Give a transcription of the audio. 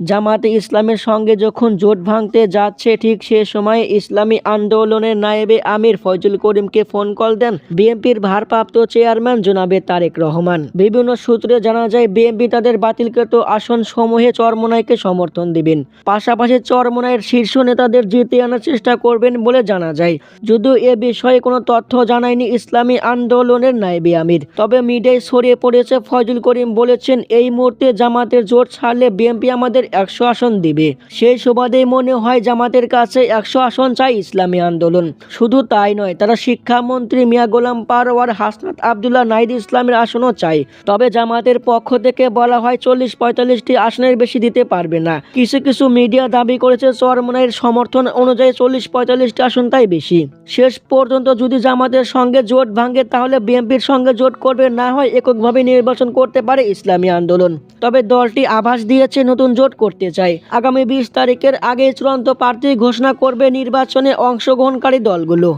জামাতে ইসলামের সঙ্গে যখন জোট ভাঙতে যাচ্ছে, ঠিক সে সময় ইসলামী আন্দোলনের নায়েবে আমির ফয়জুল করিমকে ফোন কল দেন বিএনপির ভারপ্রাপ্ত চেয়ারম্যান জোনাবে তারেক রহমান। বিভিন্ন সূত্রে জানা যায়, বিএনপি তাদের বাতিলকৃত আসন সমূহে চরমোনাইকে সমর্থন দিবেন। পাশাপাশি চরমোনাইয়ের শীর্ষ নেতাদের জিতে আনার চেষ্টা করবেন বলে জানা যায়। যদিও এ বিষয়ে কোনো তথ্য জানায়নি ইসলামী আন্দোলনের নায়েবে আমির। তবে মিডিয়ায় ছড়িয়ে পড়েছে, ফয়জুল করিম বলেছেন, এই মুহূর্তে জামাতের জোট ছাড়লে বিএনপি আমাদের একশো আসন দিবে। সেই সুবাদেই মনে হয় জামাতের কাছে একশো আসন চাই ইসলামী আন্দোলন। শুধু তাই নয়, তারা শিক্ষামন্ত্রী মিয়া গোলাম পারওয়ার, হাসনাত আবদুল্লাহ নাইদ ইসলামের আসনও চাই। তবে জামাতের পক্ষ থেকে বলা হয় চল্লিশ পঁয়তাল্লিশটি আসনের বেশি দিতে পারবে না। কিছু কিছু মিডিয়া দাবি করেছে চরমনাইয়ের সমর্থন অনুযায়ী চল্লিশ পঁয়তাল্লিশটি আসন তাই বেশি। শেষ পর্যন্ত যদি জামাতের সঙ্গে জোট ভাঙে, তাহলে বিএনপির সঙ্গে জোট করবে না হয়, এককভাবে নির্বাচন করতে পারে ইসলামী আন্দোলন। তবে দলটি আভাস দিয়েছে, নতুন জোট করতে চায়। আগামী বিশ তারিখের আগে চূড়ান্ত প্রার্থী ঘোষণা করবে নির্বাচনে অংশগ্রহণকারী দলগুলো।